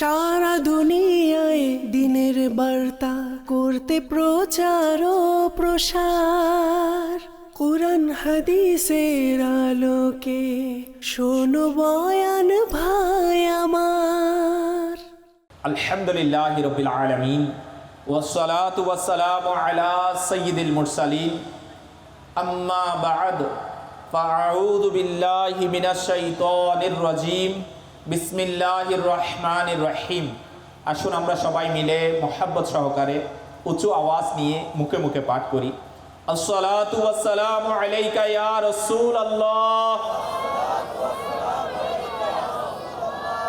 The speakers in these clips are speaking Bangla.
সারা দুনিয়ায় দিনের বার্তা করতে প্রচার ও প্রসার কোরআন হাদিসের আলোকে শোনো বয়ান ভাই আমার আলহামদুলিল্লাহ রবিল আলমিন ওসলাত ওয়াসালাম আলা সঈদুল মুরসালিন আম্মা বাদ فأعوذ بالله من الشيطان الرجيم بسم الله الرحمن الرحيم আসুন আমরা সবাই মিলে মোহাব্বত সহকারে উঁচু আওয়াজ নিয়ে মুখে মুখে পাঠ করি আসসালাতু ওয়াসসালামু আলাইকা ইয়া রাসূলুল্লাহ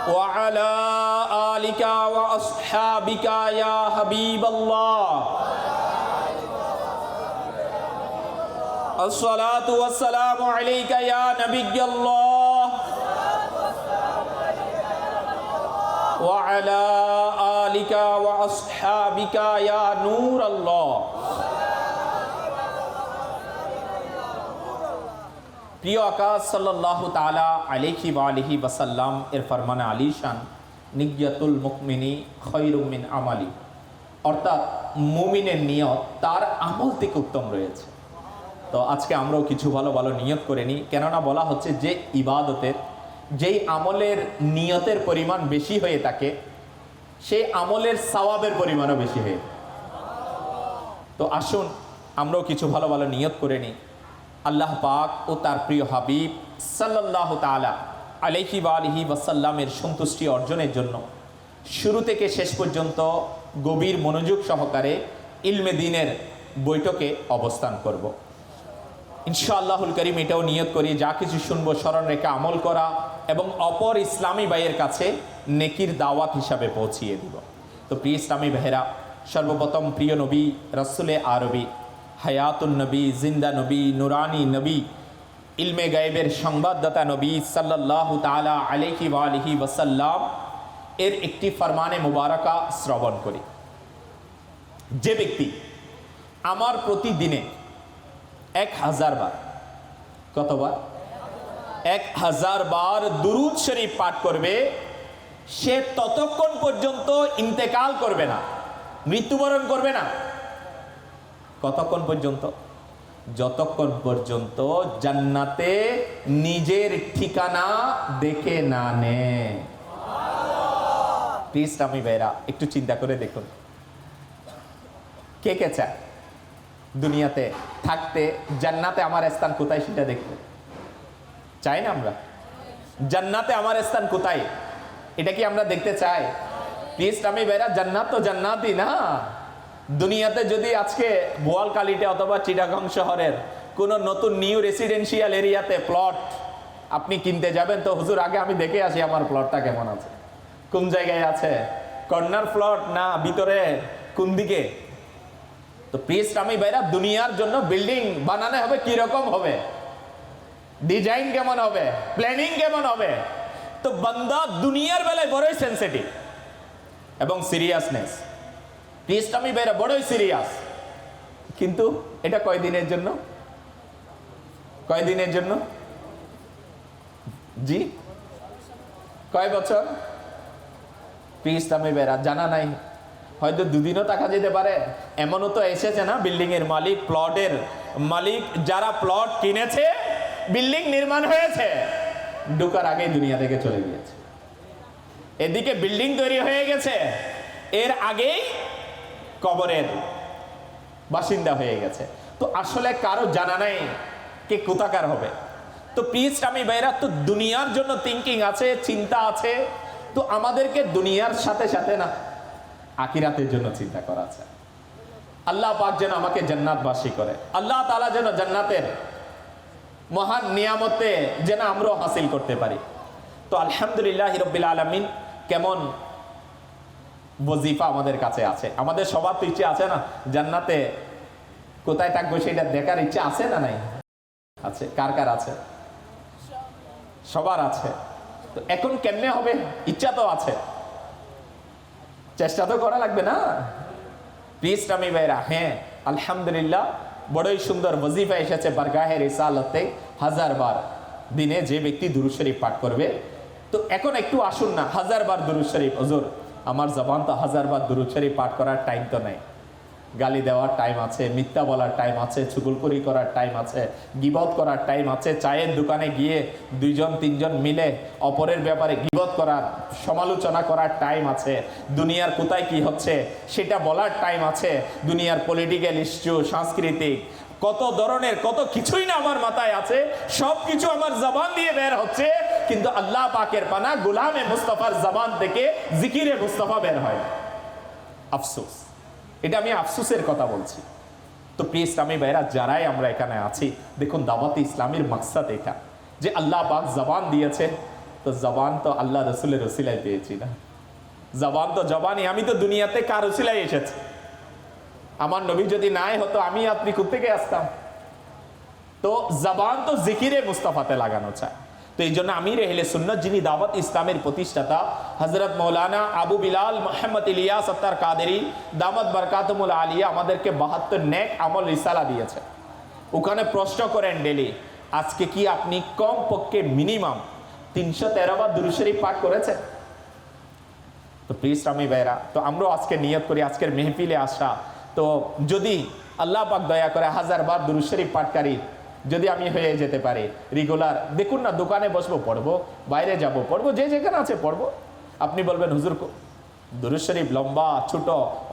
وعلى آلك وأصحابك يا حبيب الله الصلاة والسلام عليك يا نبي الله وعلى آلك وأصحابك يا نور الله প্রিয় আকাশ সাল্লাহ তালা আলিহি আলিহি ওয়াসাল্লাম এর ফরমানে আলিশান নিজ্ঞাতুল মুকমিনী খৈরুমিন আমালি অর্থাৎ মুমিনের নিয়ত তার আমল থেকে উত্তম রয়েছে তো আজকে আমরাও কিছু ভালো ভালো নিয়ত করে নিই কেননা বলা হচ্ছে যে ইবাদতের যেই আমলের নিয়তের পরিমাণ বেশি হয়ে থাকে, সেই আমলের সওয়াবের পরিমাণও বেশি হয়ে তো আসুন, আমরাও কিছু ভালো ভালো নিয়ত করে নিই আল্লাহ পাক ও তার প্রিয় হাবিব সাল্লাহ তালা আলহি আলহি ওয়াসাল্লামের সন্তুষ্টি অর্জনের জন্য শুরু থেকে শেষ পর্যন্ত গভীর মনোযোগ সহকারে ইলমে দিনের বৈঠকে অবস্থান করব। ইনশাআল্লাহুল করিম এটাও নিয়ত করি, যা কিছু শুনব স্মরণ রেখে আমল করা এবং অপর ইসলামী ভাইয়ের কাছে নেকির দাওয়াত হিসাবে পৌঁছিয়ে দিব। তো প্রিয় ইসলামী ভাইয়েরা, সর্বপ্রথম প্রিয় নবী রসুলে আরবি, হায়াতুন নবী, জিন্দা নবী, নুরানি নবী, ইলমে গায়েবের সংবাদদাতা নবী সাল্লাহ তালা আলহি আলহি ওসাল্লাম এর একটি ফরমানে মুবারকা শ্রবণ করি। যে ব্যক্তি আমার প্রতিদিনে এক হাজার বার। কতবার? এক হাজার বার দুরুদ শরীফ পাঠ করবে, সে ততক্ষণ পর্যন্ত ইন্তেকাল করবে না, মৃত্যুবরণ করবে না। কতক্ষণ পর্যন্ত? যতক্ষণ পর্যন্ত জান্নাতে নিজের ঠিকানা দেখে না নে। প্লিজ আমি ভাইরা একটু চিন্তা করে দেখুন। কে কে চায়? দুনিয়াতে থাকতে জান্নাতে আমার স্থান কোথায় সেটা দেখতে চাই না আমরা? জান্নাতে আমার স্থান কোথায়? এটা কি আমরা দেখতে চাই? প্লিজ আমি ভাইরা জান্নাত তো জান্নাতই না। দুনিয়াতে যদি আজকে বোয়ালকালিতে অথবা চিটাগং শহরের কোনো নতুন নিউ রেসিডেন্সিয়াল এরিয়াতে প্লট আপনি কিনতে যাবেন, তো হুজুর, আগে আমি দেখে আসি আমার প্লটটা কেমন আছে। কোন জায়গায় আছে? কর্নার প্লট না ভিতরে কোন দিকে? তো প্রিয় ইসলামী ভাইরা দুনিয়ার জন্য বিল্ডিং বানানো হবে কি রকম হবে? ডিজাইন কেমন হবে? প্ল্যানিং কেমন হবে? তো বান্দা দুনিয়ার বেলায় বড়ই সেন্সিটিভ এবং সিরিয়াসনেস প্রিয় ইসলামী ভাইরা বড়ই সিরিয়াস কিন্তু এটা কয়দিনের জন্য? কয়দিনের জন্য? জি? কয় বছর? প্রিয় ইসলামী ভাইরা জানা নাই হয়তো দুদিনও টাকা যেতে পারে। এমনও তো এসেছে না বিল্ডিং এর মালিক, প্লটের মালিক, যারা প্লট কিনেছে, বিল্ডিং নির্মাণ হয়েছে, ঢুকার আগেই দুনিয়া থেকে চলে গিয়েছে। এদিকে বিল্ডিং তৈরি হয়ে গেছে, এর আগেই কবরের বাসিন্দা হয়ে গেছে। তো আসলে কারও জানা নাই কে কোথাকার হবে। তো প্লিজ আমি ভাইরা, তো দুনিয়ার জন্য থিঙ্কিং আছে, চিন্তা আছে, তো আমাদেরকে দুনিয়ার সাথে সাথে না আকিরাতের জন্য চিন্তা করা আছে। আল্লাহ পাক যেন আমাকে জান্নাতবাসী করে। আল্লাহ তালা যেন জান্নাতের মহান নিয়ামতে যেন আমরাও হাসিল করতে পারি। তো আলহামদুলিল্লাহ রব্বিল আলমিন কেমন বজিফা আমাদের কাছে আছে? আমাদের সবার তো ইচ্ছে আছে না জান্নাতে কোথায় থাকব সেটা দেখার ইচ্ছে আছে না নাই? আছে। কার কার আছে? সবার আছে। তো এখন কেমনে হবে? ইচ্ছা তো আছে। চেষ্টা তো করা লাগবে না। প্লিজ আমি ভাইরা হ্যাঁ আলহামদুলিল্লাহ, বড়ই সুন্দর ওজিফা এসেছে বারগাহের ইসালতে হাজার বার দিনে যে ব্যক্তি দুরু শরীফ পাঠ করবে। তো এখন একটু আসুন না, হাজার বার দুরুদ শরীফ। হজুর, আমার জবান তো হাজার বার দুরুদ শরীফ পাঠ করার টাইম তো নেই। গালি দেওয়ার টাইম আছে, মিথ্যা বলার টাইম আছে চুগুলকুরি করার টাইম আছে, গিবত করার টাইম আছে, চায়ের দোকানে গিয়ে দুইজন, তিনজন মিলে অপরের ব্যাপারে গিবত করার, সমালোচনা করার টাইম আছে। দুনিয়ার কোথায় কি হচ্ছে, সেটা বলার টাইম আছে। দুনিয়ার পলিটিক্যাল ইস্যু সাংস্কৃতিক, কত ধরনের, কত কিছুই না আমার মাথায় আছে সব কিছু আমার জবান দিয়ে বের হচ্ছে, কিন্তু আল্লাহ পাকের পানা গোলামে মুস্তফার জবান থেকে জিকিরে মুস্তফা বের হয়। আফসোস। এটা আমি আফসোসের কথা বলছি। তো প্রিয় ইসলামী ভাইরা যারাই আমরা এখানে আছি, দেখুন দাওয়াতে ইসলামের মাকসাদ এটা। যে আল্লাহ পাক জবান দিয়েছে তো জবান তো আল্লাহ রসুলের রসিলায় পেয়েছি না। জবান তো জবানই, আমি তো দুনিয়াতে কার রসিলায় এসেছি? আমার নবী যদি নাই হতো, আমি আপনি কোথেকে আসতাম? তো জবান তো জিকিরে মুস্তাফাতে লাগানো চায় তো এই জন্য আমির এহলে সুন্নত যিনি দাওয়াত ইসলামের প্রতিষ্ঠাতা হজরত মৌলানা আবু বিলাল মোহাম্মদ ইলিয়া সত্তার কাদেরি, দামত বরকাতমুল আলিয়া আমাদেরকে বাহাত্তর নেক আমল রিসালা দিয়েছে। ওখানে প্রশ্ন করেন ডেলি, আজকে কি আপনি কম পক্ষে মিনিমাম তিনশো তেরো বার দুরুশরী পাঠ করেছেন? তো প্লিজ রামি ভাইরা তো আমরাও আজকে নিয়ত করি, আজকের মেহফিলে আসা। তো যদি আল্লাহ পাক দয়া করে হাজার বার দুরুশরী পাঠকারী যদি আমি হয়ে যেতে পারি রেগুলার দেখুন না, দোকানে বসবো, পড়ব, বাইরে যাব, পড়ব, যে যেখানে আছে পড়ব। আপনি বলবেন, হুজুর দুরুদ শরীফ লম্বা, ছোট,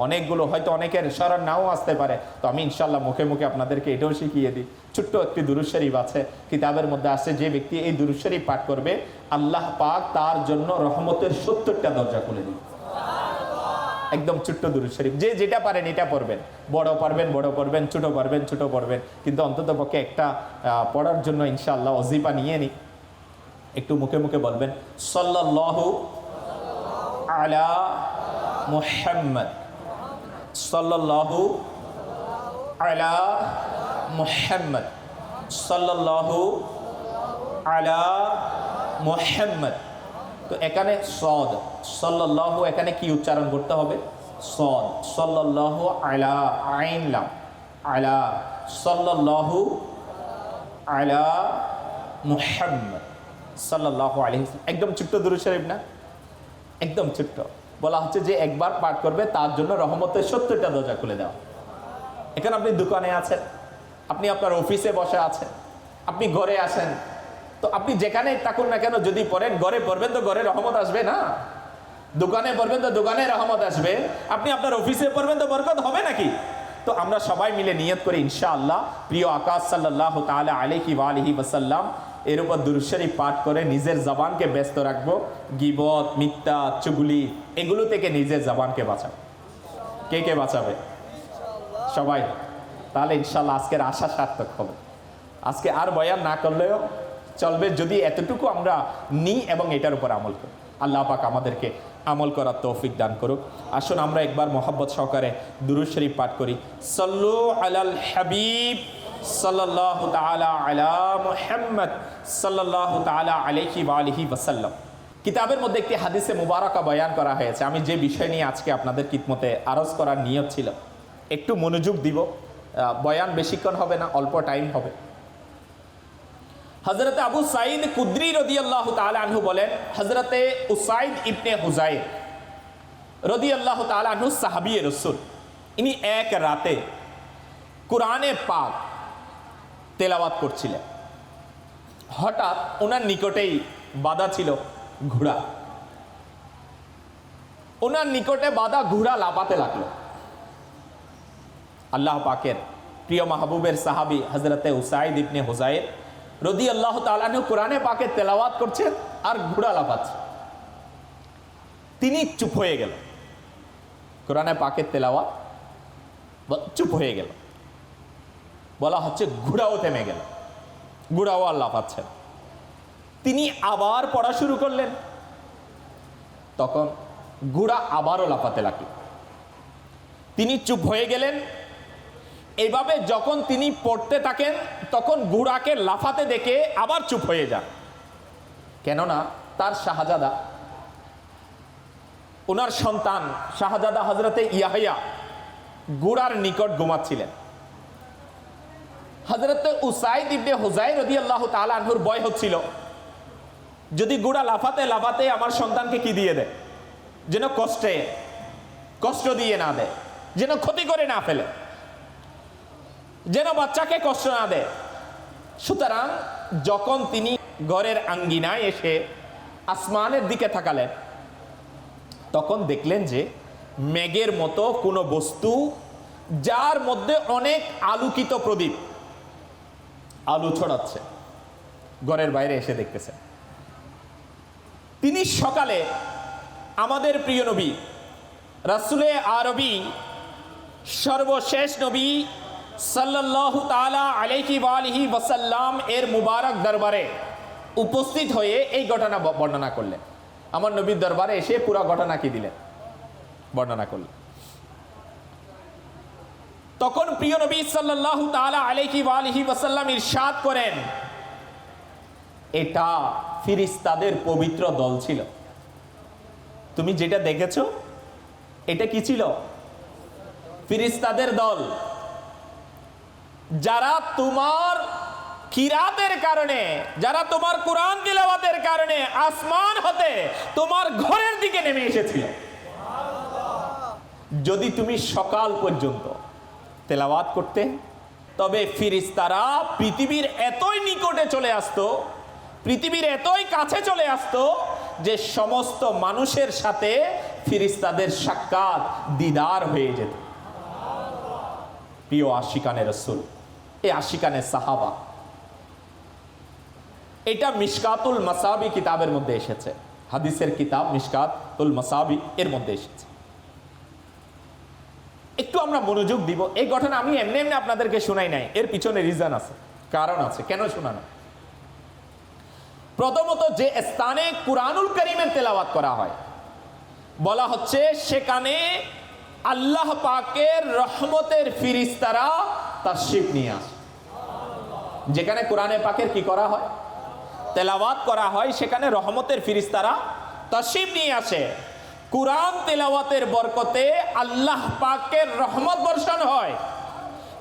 অনেকগুলো, হয়তো অনেকের স্মরণ নাও আসতে পারে। তো আমি ইনশাল্লাহ মুখে মুখে আপনাদেরকে এটাও শিখিয়ে দিই। ছোট্ট একটি দুরুদ শরীফ আছে, কিতাবের মধ্যে আছে যে ব্যক্তি এই দুরুদ শরীফ পাঠ করবে, আল্লাহ পাক তার জন্য রহমতের সত্তরটা দরজা খুলে দিবে। একদম ছোট্ট দুরুদ শরীফ। যে যেটা পারেন এটা পড়বেন। বড় পারবেন, বড় পড়বেন, ছোট পারবেন, ছোট পড়বেন। কিন্তু অন্তত পক্ষে একটা পড়ার জন্য ইনশাআল্লাহ অজিফা নিয়ে নিই একটু মুখে মুখে বলবেন, সাল্লাল্লাহু আলা মুহাম্মদ। সাল্লাল্লাহু আলা মুহাম্মদ। সাল্লাল্লাহু আলা মুহাম্মদ। তো এখানে সদ, সাল্লাল্লাহু এখানে কি উচ্চারণ করতে হবে? সদ, সাল্লাল্লাহু আলা আইন লাম, আলা সাল্লাল্লাহু আলা মুহাম্মদ আলাইহি ওয়াসাল্লাম। একদম ছোট্ট দুরূদ শরীফ না? একদম ছোট্ট। বলা হচ্ছে যে একবার পাঠ করবে, তার জন্য রহমতের সত্তরটা দরজা খুলে দেওয়া এখানে আপনি দোকানে আছেন, আপনি আপনার অফিসে বসে আছেন, আপনি ঘরে আসেন তো আপনি যেখানে থাকুন না কেন, যদি পড়েন, ঘরে পড়বেন তো ঘরে রহমত আসবে না? দোকানে পড়বেন তো দোকানে রহমত আসবে। আপনি আপনার অফিসে পড়বেন তো বরকত হবে নাকি? তো আমরা সবাই মিলে নিয়ত করি, ইনশাআল্লাহ, প্রিয় আকাশ সাল্লাহ তালা আলহি আলহি ওসাল্লাম এর উপর দুরুশরী পাঠ করে নিজের জবানকে ব্যস্ত রাখব। গিবত, মিথ্যা, চুগুলি, এগুলো থেকে নিজের জবানকে বাঁচাবো কে কে বাঁচাবে? সবাই। তাহলে ইনশাল্লাহ আজকের আশা সার্থক হবে। আজকে আর বয়ান না করলেও চলবে যদি এতটুকু আমরা নিই এবং এটার উপর আমল করি। আল্লাহ পাক আমাদেরকে আমল করার তৌফিক দান করুক। আসুন আমরা একবার মোহাব্বত সহকারে দুরুদ শরীফ পাঠ করি। সল্লু আলাল হাবিব সাল্লাল্লাহু তাআলা আলা মুহাম্মদ সাল্লাল্লাহু তাআলা আলাইহি ওয়া আলিহি ওয়াসাল্লাম। কিতাবের মধ্যে একটি হাদিসে মুবারাকা বয়ান করা হয়েছে। আমি যে বিষয় নিয়ে আজকে আপনাদের কিতমতে আরজ করার নিয়ত ছিল, একটু মনোযোগ দিব। বয়ান বেশিক্ষণ হবে না, অল্প টাইম হবে। হজরত আবু সাইদ কুদ্রি রদি আল্লাহ আনহু বলেন হজরতে উসাইদ ইবনে হুজাইর রদি আল্লাহ আনহু সাহাবি রসুল। ইনি এক রাতে কোরআনে পাক তেলাওয়াত করছিলেন। হঠাৎ ওনার নিকটেই বাধা ছিল ঘোড়া। ওনার নিকটে বাধা ঘোড়া লাপাতে লাগল। আল্লাহ পাকের প্রিয় মাহবুবের সাহাবি হজরতে উসাইদ ইবনে হুজাইর রদি আল্লাহ তালানু কোরআনে পাকে তেলাওয়াত করছেন আর ঘোড়া লাফাচ্ছে। তিনি চুপ হয়ে গেল। কোরআনে পাকে তেলাওয়াত চুপ হয়ে গেল। বলা হচ্ছে ঘোড়াও থেমে গেল। ঘোড়াও আর লাফাচ্ছেন তিনি আবার পড়া শুরু করলেন। তখন ঘোড়া আবারও লাফাতে লাগল। তিনি চুপ হয়ে গেলেন। এভাবে যখন তিনি পড়তে থাকেন, তখন ঘোড়াকে লাফাতে দেখে আবার চুপ হয়ে যান। কেননা তার শাহজাদা ওনার সন্তান শাহজাদা হজরতে ইয়াহিয়া গুড়ার নিকট ঘুমাচ্ছিলেন। হজরত উসাইদ ইবনে হুজাইর রদি আল্লাহ তালাহুর বয় হচ্ছিল, যদি গুড়া লাফাতে লাফাতে আমার সন্তানকে কি দিয়ে দেয়? যেন কষ্টে, কষ্ট দিয়ে না দেয়, যেন ক্ষতি করে না ফেলে। যেন বাচ্চাকে কষ্ট না দেয়। সুতরাং যখন তিনি ঘরের আঙ্গিনায় এসে আসমানের দিকে থাকালেন, তখন দেখলেন যে মেঘের মতো কোনো বস্তু, যার মধ্যে অনেক আলোকিত প্রদীপ, আলু ছড়াচ্ছে, ঘরের বাইরে এসে দেখতেছেন। তিনি সকালে আমাদের প্রিয় নবী, রাসুলে আরবি, সর্বশেষ নবী সাল্লাল্লাহু তালা আলাইহি ওয়ালিহি ওয়াসাল্লাম এর মুবারক দরবারে উপস্থিত হয়ে এই ঘটনা বর্ণনা করলেন। আমার নবীর দরবারে এসে পুরো ঘটনা কি দিলেন? বর্ণনা করলেন। তখন প্রিয় নবী সাল্লাল্লাহু তাআলা আলাইহি ওয়ালিহি ওয়াসাল্লাম ইরশাদ করেন, এটা ফিরিস্তাদের পবিত্র দল ছিল। তুমি যেটা দেখেছ, এটা কি ছিল? ফিরিস্তাদের দল। যারা তোমার কিরাতের কারণে, যারা তোমার কোরআন তিলাওয়াতের কারণে আসমান হতে তোমার ঘরের দিকে নেমে এসেছিল। যদি তুমি সকাল পর্যন্ত তেলাওয়াত করতে, তবে ফিরিস্তারা পৃথিবীর এতই নিকটে চলে আসতো, পৃথিবীর এতই কাছে চলে আসতো যে সমস্ত মানুষের সাথে ফিরিস্তাদের সাক্ষাৎ দিদার হয়ে যেত। প্রিয় আশিকানের রসুল এ আশিকানের সাহাবা। এটা মিশকাতুল মাসাবি কিতাবের মধ্যে এসেছে। হাদিসের কিতাব মিশকাতুল মাসাবি এর মধ্যে এসেছে। একটু আমরা মনোযোগ দিব। এই ঘটনা আমি এমনি এমনি আপনাদেরকে শোনাই নাই। এর পিছনে রিজন আছে, কারণ আছে। কেন শোনানো? প্রথমত যে স্থানে কুরআনুল করিমের তেলাওয়াত করা হয়, বলা হচ্ছে সেখানে আল্লাহ পাকের রহমতের ফিরিস্তারা তার শিব নিয়ে আসে। যেখানে কোরআনে পাকের কি করা হয়? তেলাওয়াত করা হয়, সেখানে রহমতের ফিরিস্তারা তসিব নিয়ে আসে। কোরআন তেলাওয়াতের বরকতে আল্লাহ পাকের রহমত বর্ষণ হয়।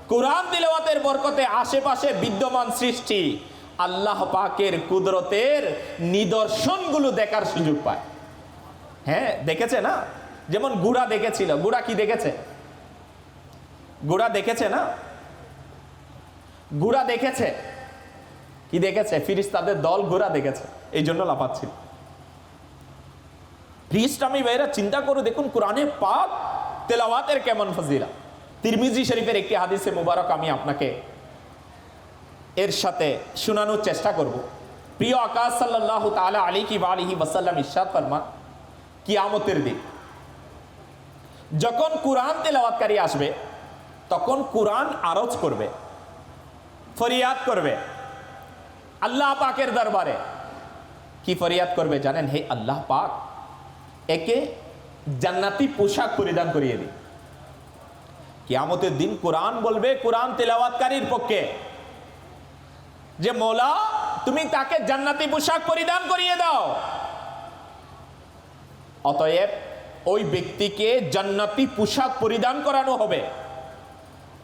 কোরআন তেলাওয়াতের বরকতে আশেপাশে বিদ্যমান সৃষ্টি আল্লাহ পাকের কুদরতের নিদর্শনগুলো দেখার সুযোগ পায়। হ্যাঁ দেখেছে না? যেমন গুড়া দেখেছিল। গুড়া কি দেখেছে? গুড়া দেখেছে না? গুড়া দেখেছে? কি দেখেছে? ফিরিস্তাদের দল ঘোড়া দেখেছে। এই জন্য লাফাচ্ছিল প্রিস্টামি ভাইরা, চিন্তা করে, দেখুন কোরআনে পাক তেলাওয়াতের কেমন ফজিলা তিরমিজি শরীফের একটি হাদিসে মুবারক আমি আপনাকে এর সাথে শোনানোর চেষ্টা করব। প্রিয় আকাশ সাল্লাহ তালা আলী কি আলিহি ওয়াসাল্লাম ইরশাদ ফরমান, কিয়ামতের দিন। যখন কোরআন তেলাওয়াতকারী আসবে, তখন কোরআন আরজ করবে। ফরিয়াদ করবে। আল্লাহ পাকের দরবারে। কি ফরিয়াদ করবে জানেন? হে আল্লাহ পাক, একে জান্নাতি পোশাক পরিধান করিয়ে দিন কিয়ামতের দিন কোরআন বলবে, কোরআন তেলাওয়াতকারীর পক্ষে। যে মৌলা, তুমি তাকে জান্নাতি পোশাক পরিধান করিয়ে দাও। অতএব ওই ব্যক্তিকে জান্নাতি পোশাক পরিধান করানো হবে।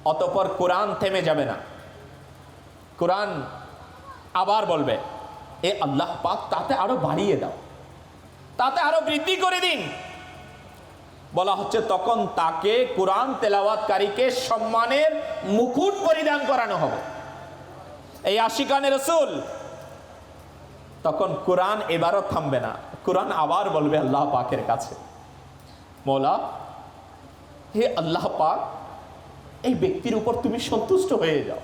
অতপর কোরআন থেমে যাবে না। কোরআন আবার বলবে, এ আল্লাহ পাক তাতে আরও বাড়িয়ে দাও, তাতে আরও বৃদ্ধি করে দিন। বলা হচ্ছে তখন তাকে কোরআন তেলাওয়াতকারীকে সম্মানের মুকুট পরিধান করানো হবে। এই আশিকানে রসুল তখন কোরআন এবারও থামবে না, কোরআন আবার বলবে আল্লাহ পাকের কাছে, মৌলা, হে আল্লাহ পাক, এই ব্যক্তির উপর তুমি সন্তুষ্ট হয়ে যাও।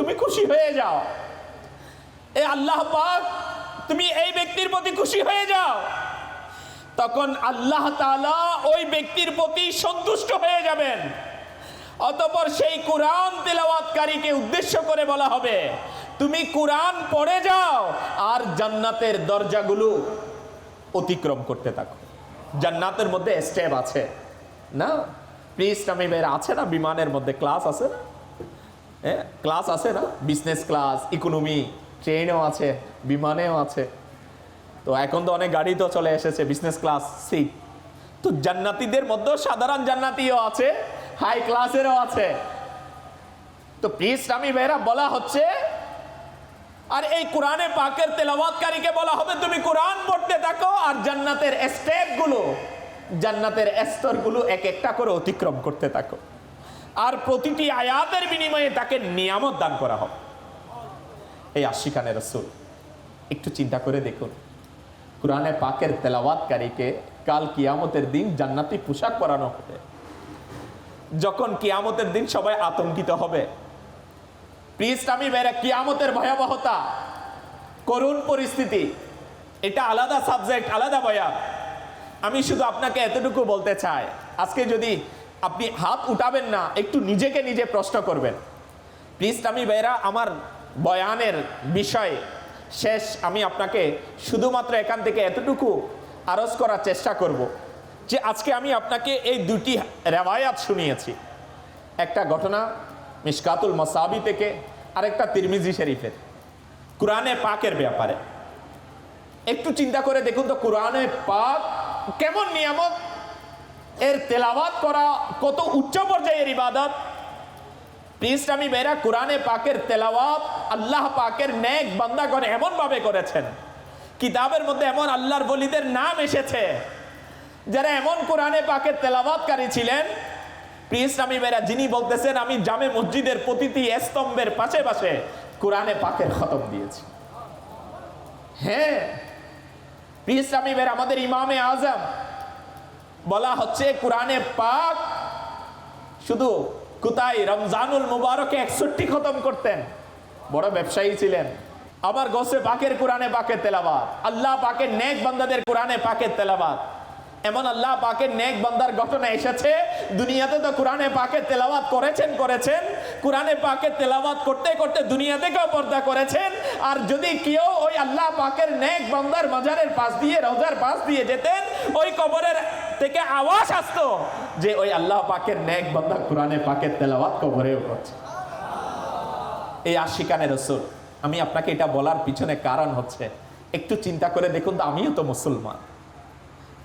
তুমি খুশি হয়ে যাও। এ আল্লাহ পাক, তুমি এই ব্যক্তির প্রতি খুশি হয়ে যাও। তখন আল্লাহ তালা ওই ব্যক্তির প্রতি সন্তুষ্ট হয়ে যাবেন। অতপর সেই কোরআন তেলাওয়াতকারীকে উদ্দেশ্য করে বলা হবে, তুমি কোরআন পড়ে যাও আর জান্নাতের দরজাগুলো অতিক্রম করতে থাকো। জান্নাতের মধ্যে স্টেপ আছে। না? প্রিজ নামে বের আছে না? বিমানের মধ্যে ক্লাস আছে না? হ্যাঁ ক্লাস আছে না? বিজনেস ক্লাস ইকোনমি ট্রেনেও আছে, বিমানেও আছে। তো এখন তো অনেক গাড়ি তো চলে এসেছে বিজনেস ক্লাস সিট তো জান্নাতিদের মধ্যেও সাধারণ জান্নাতিও আছে হাই ক্লাসেরও আছে। তো প্লিজ আমি ভাইরা বলা হচ্ছে, আর এই কোরআনে পাকের তেলাওয়াতকারীকে বলা হবে, তুমি কোরআন পড়তে থাকো আর জান্নাতের স্টেপগুলো জান্নাতের স্তরগুলো এক একটা করে অতিক্রম করতে থাকো। আর প্রতিটি আয়াতের বিনিময়ে তাকে নিয়ামত দান করা হবে। এই আশিকানের রসুল, একটু চিন্তা করে দেখুন। কোরআনে পাকের তেলাওয়াতকারীকে কাল কিয়ামতের দিন জান্নাতি পোশাক পরানো হবে। যখন কিয়ামতের দিন সবাই আতঙ্কিত হবে। আমি বেড়ে কিয়ামতের ভয়াবহতা, করুণ পরিস্থিতি, এটা আলাদা সাবজেক্ট, আলাদা বয়ান। আমি শুধু আপনাকে এতটুকু বলতে চাই, আজকে যদি আপনি হাত উঠাবেন না, একটু নিজেকে নিজে প্রশ্ন করবেন। প্লিজ আমি বেরা আমার বয়ানের বিষয়ে শেষ। আমি আপনাকে শুধুমাত্র এখান থেকে এতটুকু আরজ করার চেষ্টা করব যে আজকে আমি আপনাকে এই দুটি রেওয়ায়াত শুনিয়েছি। একটা ঘটনা মিসকাতুল মসাবি থেকে, আরেকটা তিরমিজি শরীফের। কোরআনে পাকের ব্যাপারে। একটু চিন্তা করে দেখুন তো, কোরআনে পাক কেমন নিয়ামত? এর তেলাওয়াত করা কত উচ্চ পর্যায়ের ইবাদত? আমি বেরা কোরআনে পাকের তেলাওয়াত আল্লাহ পাকের নেক বান্দাগণ এমন ভাবে করেছেন। কিতাবের মধ্যে এমন আল্লাহর বলিদের নাম এসেছে। যারা এমন কোরআনে পাকের তেলাওয়াতকারী ছিলেন আমি বেরা যিনি বলতেছেন, আমি জামে মসজিদের প্রতিটি স্তম্ভের পাশে পাশে কোরআনে পাকের খতম দিয়েছি। হ্যাঁ আমি বেরা আমাদের ইমামে আজম বলা হচ্ছে কোরআনে পাক শুধু কোথায় রমজানুল মুবারকে একষট্টি খতম করতেন। বড় ব্যবসায়ী ছিলেন। আবার গোসে পাকের কোরআনে পাকের তেলাবাদ আল্লাহ পাকের নেক বান্দাদের কোরআনে পাকের তেলাবাদ এমন আল্লাহ পাকের নেক বান্দার ঘটনা এসেছে, দুনিয়াতে তো কোরআনে পাকে তেলাওয়াত করেছেন করেছেন। কোরআনে পাকে তেলাওয়াত করতে করতে দুনিয়া থেকেও পর্দা করেছেন। আর যদি কেউ ওই আল্লাহ পাকের নেক বান্দার মাজারের পাশ দিয়ে, রোজার পাশ দিয়ে যেতেন ওই কবরের থেকে আওয়াজ আসতো যে ওই আল্লাহ পাকের নেক বান্দা কোরআনে পাকের তেলাওয়াত কবরেও করছে এই আশিকানে রসুল, আমি আপনাকে এটা বলার পিছনে কারণ হচ্ছে, একটু চিন্তা করে দেখুন তো আমিও তো মুসলমান।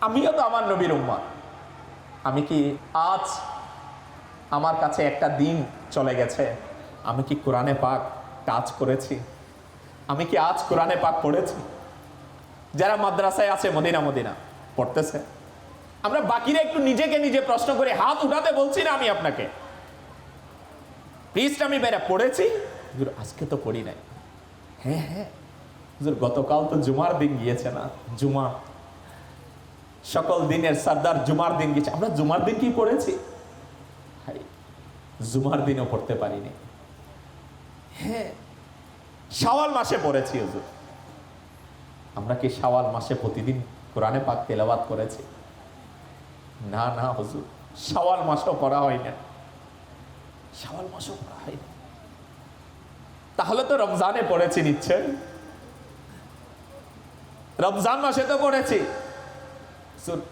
আমিও তো আমার নবীর উম্মা আমি কি আজ আমার কাছে একটা দিন চলে গেছে? আমি কি কোরআনে পাক কাজ করেছি? আমি কি আজ কোরআনে পাক পড়েছি? যারা মাদ্রাসায় আছে, মদিনা মদিনা। পড়তেছে। আমরা বাকিরা একটু নিজেকে নিজে প্রশ্ন করে হাত উঠাতে বলছি না আমি আপনাকে। প্লিজটা আমি বেড়া পড়েছি। হুজুর, আজকে তো পড়ি নাই। হ্যাঁ হ্যাঁ। হুজুর, গতকাল তো জুমার দিন গিয়েছে না জুমা। সকল দিনের সর্দার জুমার দিন গেছে আমরা জুমার দিন কি পড়েছি? জুমার দিনও পড়তে পারিনি। হ্যাঁ শাওয়াল মাসে পড়েছি হুজুর। আমরা কি শাওয়াল মাসে প্রতিদিন কোরআনে পাক তেলাওয়াত করেছি। না না, হুজুর, শাওয়াল মাসও পড়া হয় না। শাওয়াল মাসও পড়া হয় না। তাহলে তো রমজানে পড়েছি নিশ্চয়। রমজান মাসে তো পড়েছি।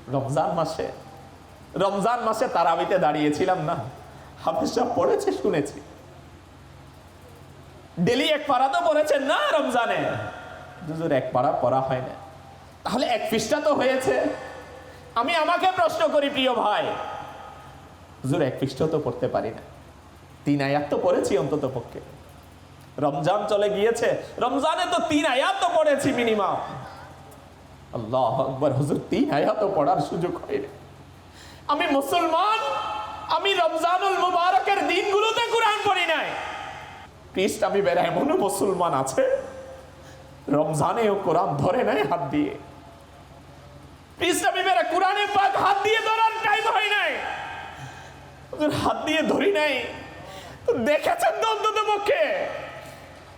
রমজান মাসে রমজান মাসে তারাবিতে দাঁড়িয়েছিলাম না। হাফিজ পড়েছে, শুনেছি। ডেলি এক পারা তো পড়েছেন না রমজানে। হুজুর, এক পারা পড়া হয় না। তাহলে এক পৃষ্ঠা তো হয়েছে। আমি আমাকে প্রশ্ন করি, প্রিয় ভাই। হুজুর, এক পৃষ্ঠা তো পড়তে পারি না। তিন আয়াত তো পড়েছি অন্তত পক্ষে। রমজান চলে গিয়েছে। রমজানে তো তিন আয়াত তো পড়েছি মিনিমাম আল্লাহ আকবর, হুজুর, তিন আয়াত পড়ার সুযোগ হয়নি আমি মুসলমান, আমি রমজানুল মুবারকের দিনগুলোতে কোরআন পড়ি নাই। খ্রিস্ট আমি বেড়া এমনও মুসলমান আছে, রমজানেও কোরআন ধরে নাই হাত দিয়ে। বেড়া কোরআনে পাক হাত দিয়ে ধরার টাইম হয় নাই। হাত দিয়ে ধরি নাই। দেখেছেন তো অন্তত পক্ষে?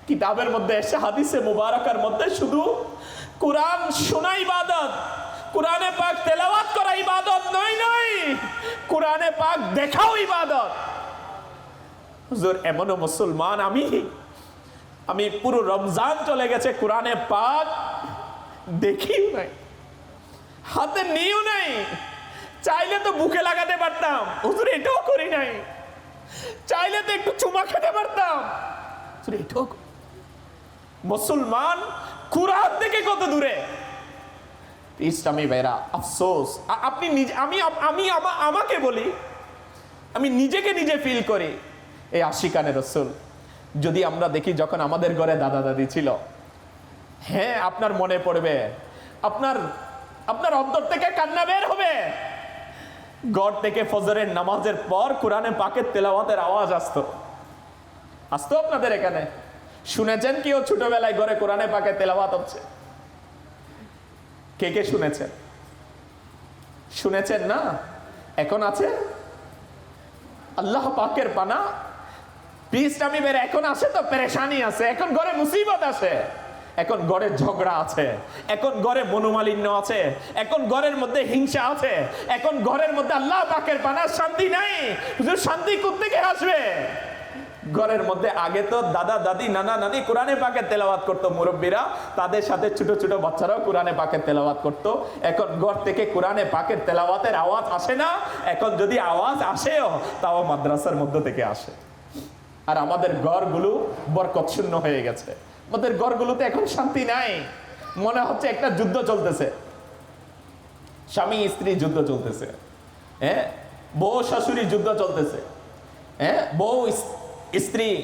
কিতাবের মধ্যে এসে, হাদিসে মুবারকার মধ্যে শুধু কোরআন শোনা ইবাদত, কোরআনে পাক তেলাওয়াত করা ইবাদত নয় নয়। কোরআনে পাক দেখাও ইবাদত। হুজুর, এমনও মুসলমান আমি আমি পুরো রমজান চলে গেছে, কোরআনে পাক দেখিও নাই। হাতে নিয়েও নাই। চাইলে তো বুকে লাগাতে পারতাম। হুজুর, এটাও করি নাই। চাইলে তো একটু চুমা খেতে পারতাম। এটাও মুসলমান কুরআন থেকে কত দূরে? ইসলামী ভাইরা, আফসোস। আপনি নিজে, আমি আমি আমাকে বলি, আমি নিজেকে নিজে ফিল করি। এই আশিকানে রসুল, যদি আমরা দেখি যখন আমাদের ঘরে দাদা দাদি ছিল হ্যাঁ আপনার মনে পড়বে, আপনার আপনার অন্তর থেকে কান্না বের হবে। গড় থেকে ফজরের নামাজের পর কোরআনে পাকের তেলাওয়াতের আওয়াজ আসতো। আসতো আপনাদের এখানে। শুনেছেন কেউ ছোটবেলায় ঘরে কোরআনে পাকে তেলাওয়াত হচ্ছে? কে কে শুনেছেন? শুনেছেন না? এখন আছে? আল্লাহ পাকের পানা। পিস টামিমের এখন আছে তো, পেরেশানি আছে। এখন ঘরে মুসিবত আছে এখন ঘরে ঝগড়া আছে, এখন গড়ে মনোমালিন্য আছে, এখন ঘরের মধ্যে হিংসা আছে, এখন ঘরের মধ্যে আল্লাহ পাকের পানা শান্তি নাই। শান্তি কোথেকে আসবে? ঘরের মধ্যে আগে তো দাদা, দাদি, নানা, নানি কোরআনে পাকে তেলাওয়াত করতো, মুরব্বীরা। তাদের সাথে ছোট ছোট বাচ্চারাও কোরআনে পাকে তেলাওয়াত করতো। এখন ঘর থেকে কোরআনে পাকের তেলাওয়াতের আওয়াজ আসে না। এখন যদি আওয়াজ আসেও, তাও মাদ্রাসার মধ্য থেকে আসে। আর আমাদের ঘরগুলো বরকত শূন্য হয়ে গেছে। আমাদের ঘরগুলোতে এখন শান্তি নাই। মনে হচ্ছে একটা যুদ্ধ চলতেছে। স্বামী, স্ত্রী যুদ্ধ চলতেছে। হ্যাঁ? বউ, শাশুড়ি যুদ্ধ চলতেছে। হ্যাঁ? বউ স্ত্রী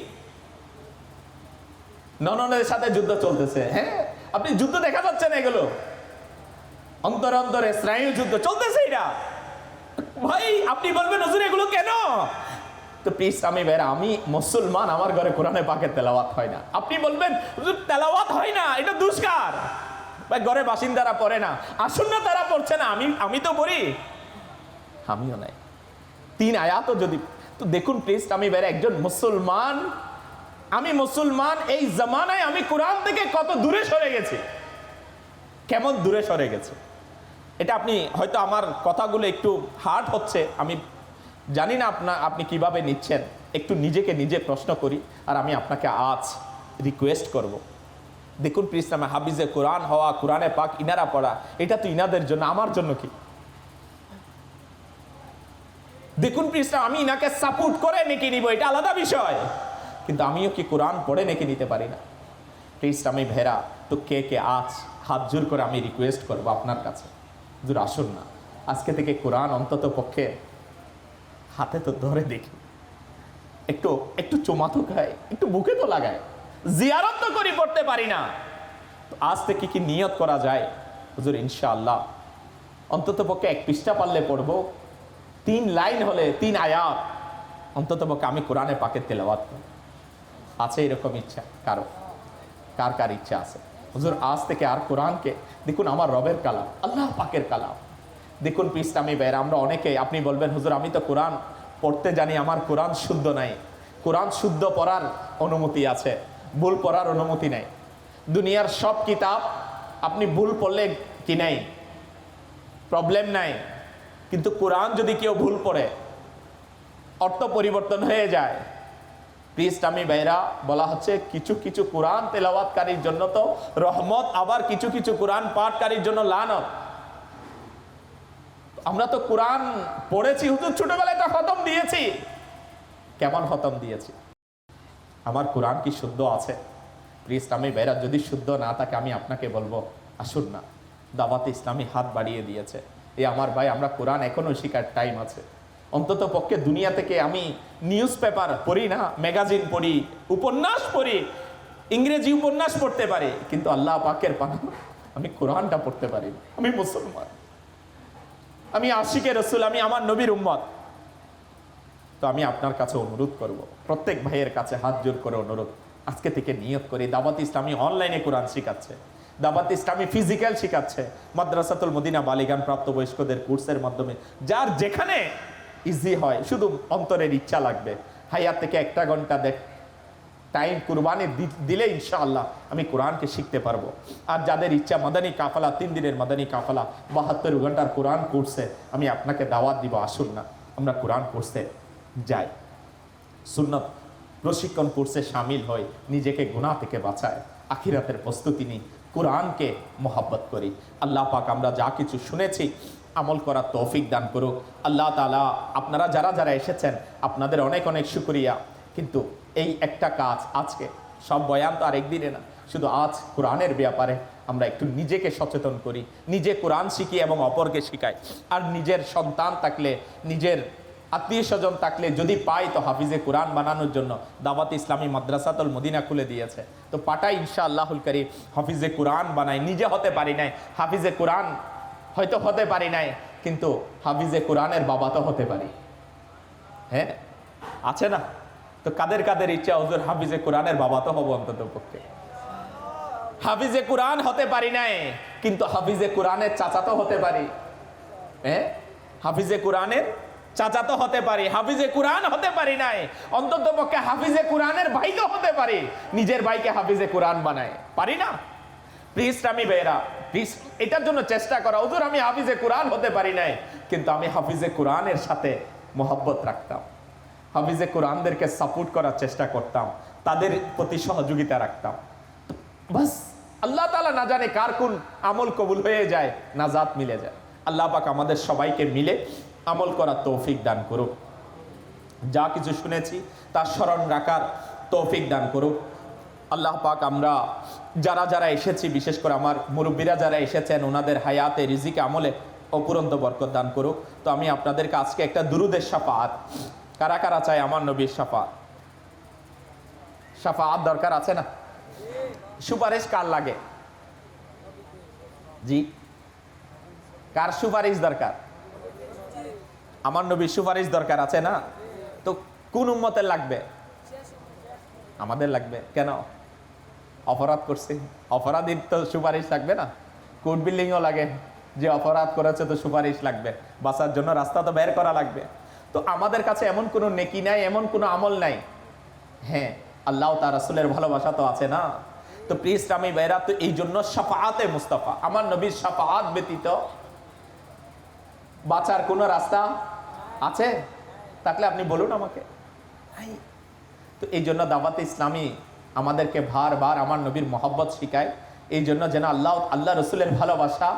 নননের সাথে যুদ্ধ চলতেছে। হ্যাঁ? আপনি যুদ্ধ দেখা যাচ্ছে না এগুলো। অন্তর অন্তরে স্নায়ু যুদ্ধ চলতেছে এটা। ভাই, আপনি বলবেন, হুজুর, এগুলো কেন? তো প্লিজ আমি বের, আমি মুসলমান, আমার ঘরে কোরআনে পাকে তেলাওয়াত হয় না। আপনি বলবেন তেলাওয়াত হয় না, এটা দুষ্কার। ভাই, ঘরে বাসিন্দারা পড়ে না। আসুন না, তারা পড়ছে না। আমি আমি তো পড়ি। আমিও নাই। তিন আয়াতও যদি, তো দেখুন প্লিজ আমি বের, একজন মুসলমান, আমি মুসলমান, এই জামানায় আমি কোরআন থেকে কত দূরে সরে গেছি? কেমন দূরে সরে গেছে? এটা আপনি হয়তো আমার কথাগুলো একটু হার্ড হচ্ছে, আমি জানি না আপনা আপনি কীভাবে নিচ্ছেন। একটু নিজেকে নিজে প্রশ্ন করি আর আমি আপনাকে আজ রিকোয়েস্ট করব। দেখুন আমি হাবিজে কোরআন হওয়া, কোরআনে পাক, ইনারা পড়া, এটা তো ইনাদের জন্য, আমার জন্য কি? দেখুন প্লিজ আমি ইনাকে সাপোর্ট করে নেকি নিব, এটা আলাদা বিষয়। কিন্তু আমিও কি কোরআন পড়ে নেকি নিতে পারি না? আমি ভেরা তো কে কে আজ হাত জোর করে আমি রিকোয়েস্ট করব আপনার কাছে? হুজুর, আসুন না। আজকে থেকে কোরআন অন্তত পক্ষে হাতে তো ধরে দেখি। একটু একটু চোমা তো খায়, একটু বুকে তো লাগায়। জিয়ারত তো করি পড়তে পারি না। আজ থেকে কি নিয়ত করা যায়? হুজুর, ইনশাআল্লাহ। অন্তত পক্ষে এক পৃষ্ঠা পারলে পড়ব। তিন লাইন হলে তিন আয়াত। অন্তত পক্ষে আমি কোরআনে পাকে তেলাওয়াত করব আছে এরকম ইচ্ছা? কারও? কার কার ইচ্ছা আছে? হুজুর, আজ থেকে আর কোরআনকে, দেখুন আমার রবের কালাম, আল্লাহ পাকের কালাম। দেখুন পিসলামী বের, আমরা অনেকে আপনি বলবেন, হুজুর, আমি তো কোরআন পড়তে জানি, আমার কোরআন শুদ্ধ নাই। কোরআন শুদ্ধ পড়ার অনুমতি আছে, ভুল পড়ার অনুমতি নাই। দুনিয়ার সব কিতাব আপনি ভুল পড়লে কি নাই? প্রবলেম নাই। কিন্তু কোরআন যদি কেউ ভুল পড়ে, অর্থ পরিবর্তন হয়ে যায়। আমি ভাইরা বলা হচ্ছে কিছু কিছু কোরআন তেলাওয়াতকারীর জন্য তো রহমত, আবার কিছু কিছু কোরআন পাঠকারীর জন্য লানত। আমরা তো কোরআন পড়েছি, হুজুর, ছোটবেলায় তো খতম দিয়েছি। কেমন খতম দিয়েছি? আমার কোরআন কি শুদ্ধ আছে? প্লিজ আমি ভাইরা, যদি শুদ্ধ না থাকে, আমি আপনাকে বলব, আসুন না। দাওয়াত ইসলামী হাত বাড়িয়ে দিয়েছে। এই আমার ভাই, আমরা কোরআন এখনও শিকার টাইম আছে। অন্তত পক্ষে দুনিয়া থেকে আমি নিউজ পেপার পড়ি না ম্যাগাজিন পড়ি, উপন্যাস পড়ি, ইংরেজি উপন্যাস পড়তে পারি। কিন্তু আল্লাহ পাকের পানা আমি কোরআনটা পড়তে পারি আমি মুসলমান। আমি আশিকে রসুল, আমি আমার নবীর উম্মত। তো আমি আপনার কাছে অনুরোধ করব, প্রত্যেক ভাইয়ের কাছে হাত জোর করে অনুরোধ। আজকে থেকে নিয়ত করি দাবাত ইসলামী অনলাইনে কোরআন শিখাচ্ছে দাবাত ইসলামী ফিজিক্যাল শিখাচ্ছে, মাদ্রাসাতুল মদিনা বালিগান প্রাপ্তবয়স্কদের কোর্সের মাধ্যমে। যার যেখানে ইজি হয়, শুধু অন্তরের ইচ্ছা লাগবে। হাইয়ার থেকে একটা ঘণ্টা দেখ টাইম কুরবানি দিলে ইনশাআল্লাহ আমি কোরআনকে শিখতে পারব। আর যাদের ইচ্ছা মাদানী কাফালা, তিন দিনের মাদানী কাফালা, বাহাত্তর ঘণ্টার কোরআন কোর্সে আমি আপনাকে দাওয়াত দিব, আসুন না, আমরা কোরআন কোর্সে যাই। সুন্নত প্রশিক্ষণ কোর্সে সামিল হই, নিজেকে গুনাহ থেকে বাঁচায়। আখিরাতের প্রস্তুতি নিই, কোরআনকে মোহাব্বত করি। আল্লাহ পাক, আমরা যা কিছু শুনেছি, আমল করার তৌফিক দান করুক। আল্লাহ তালা আপনারা যারা যারা এসেছেন, আপনাদের অনেক অনেক শুক্রিয়া। কিন্তু এই একটা কাজ আজকে। সব বয়ান তো আর একদিনে না। শুধু আজ কোরআনের ব্যাপারে আমরা একটু নিজেকে সচেতন করি। নিজে কোরআন শিখি এবং অপরকে শিখাই। আর নিজের সন্তান থাকলে, নিজের আত্মীয় স্বজন থাকলে যদি পাই তো হাফিজে কোরআন বানানোর জন্য। দাওয়াত ইসলামী মাদ্রাসাতুল মদিনা খুলে দিয়েছে। তো পাটাই ইনশা আল্লাহুল করিম, হাফিজে কোরআন বানাই। নিজে হতে পারি নাই, হাফিজে কোরআন হয়তো হতে পারি নাই, কিন্তু হাফিজে কোরআনের বাবা তো হতে পারি। হ্যাঁ? আছে না? তো কাদের কাদের ইচ্ছা হুজুর হাফিজে কোরআনের বাবা তো হব অন্তত পক্ষে। হাফিজে কোরআন হতে পারি নাই, কিন্তু হাফিজে কোরআনের চাচা তো হতে পারি। হ্যাঁ হাফিজে কোরআনের চাচা তো হতে পারি, হাফিজে কোরআন হতে পারি নাই, অন্তত পক্ষে হাফিজে কোরআনের ভাই তো হতে পারি। নিজের ভাইকে হাফিজে কোরআন বানায়, পারি না? প্লিজ আমি বেরা প্লিজ এটার জন্য চেষ্টা করা ওদের আমি হাফিজে কোরআন হতে পারি নাই, কিন্তু আমি হাফিজে কোরআনের সাথে মোহব্বত রাখতাম। হাফিজে কোরআনদেরকে সাপোর্ট করার চেষ্টা করতাম, তাদের প্রতি সহযোগিতা রাখতাম। বাস, আল্লাহ তালা না জানে কার কোন আমল কবুল হয়ে যায় নাজাত মিলে যায়। আল্লাহ পাক আমাদের সবাইকে মিলে আমল করার তৌফিক দান করুক। যা কিছু শুনেছি তার স্মরণ রাখার তৌফিক দান করুক। আল্লাহ পাক আমরা যারা যারা এসেছি, বিশেষ করে আমার মুরব্বীরা যারা এসেছেন, ওনাদের হায়াতে, রিজিকে আমলে অপুরন্ত বরকত দান করুক। তো আমি আপনাদেরকে আজকে একটা দুরুদের সাফাত কারা কারা চায় আমার নবীর সাফাত সাফাত দরকার আছে না? সুপারিশ কার লাগে? জি। কার সুপারিশ দরকার? আমার নবীর সুপারিশ দরকার আছে না? তো কোন উম্মতের লাগবে? আমাদের লাগবে। কেন? অপরাধ করছি। অপরাধীর তো সুপারিশ লাগবে না? কোর্ট বিল্ডিংও লাগে? যে অপরাধ করেছে তো সুপারিশ লাগবে। বাঁচার জন্য রাস্তা তো বের করা লাগবে। তো আমাদের কাছে এমন কোনো নেকি নাই, এমন কোনো আমল নাই। হ্যাঁ আল্লাহ তার রাসুলের ভালোবাসা তো আছে না। তো প্লিজ আমি বেরা তো এই জন্য সাফাতে মুস্তাফা। আমার নবীর সাফাত ব্যতীত বাঁচার কোনো রাস্তা আছে? থাকলে আপনি বলুন আমাকে। তো এই জন্য দাওয়াতে ইসলামী আমাদেরকে বারবার আমার নবীর মহব্বত শিখায়। এই জন্য যেন আল্লাহ আল্লাহ রসুলের ভালোবাসা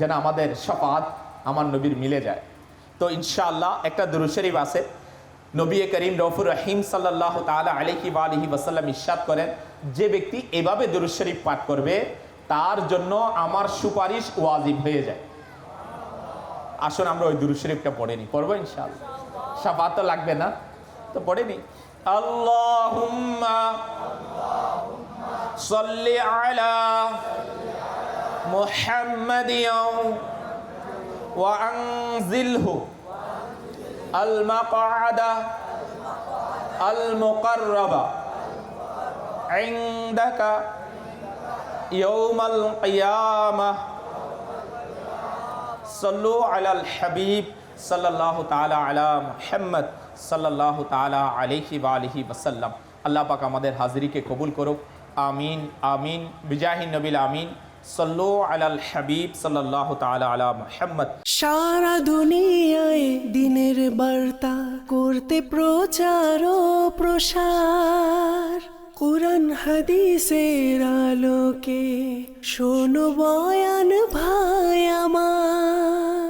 যেন আমাদের সপাত আমার নবীর মিলে যায়। তো ইনশাআল্লাহ একটা দুরুশরীফ আছে। নবী করিম রফুর রহিম সাল্লাহ তালা আলহি বা আলহি ওসাল্লাম ইস্বাদ করেন, যে ব্যক্তি এভাবে দুরুশরীফ পাঠ করবে, তার জন্য আমার সুপারিশ ওয়াজিব হয়ে যায়। আসুন আমরা ওই দুরুদ শরীফটা পড়ে নিই। পড়ব ইনশাআল্লাহ? সাফাত তো লাগবে না, তো পড়ে নিই। আল্লাহুম্মা সাল্লি আলা মুহাম্মাদিয়াও ওয়া আনজিলহু আল মাকআদা আল মুকাররাবা عندك يوم القيامه সল্লু আলাল হাবিব সাল্লাল্লাহু তাআলা আলা মুহাম্মদ সাল্লাল্লাহু তাআলা আলাইহি ওয়া আলিহি ওয়াসাল্লাম আল্লাহ পাক আমাদের হাজিরিকে কবুল করুক আমিন আমিন বিজাহি নবিল আমিন সল্লু আলাল হাবিব সাল্লাল্লাহু তাআলা আলা মুহাম্মদ। সারা দুনিয়ায় দিনের বার্তা করতে প্রচার ও প্রসার। কোরআন হাদিসের আলোকে শোনো বয়ান ভাই আমার।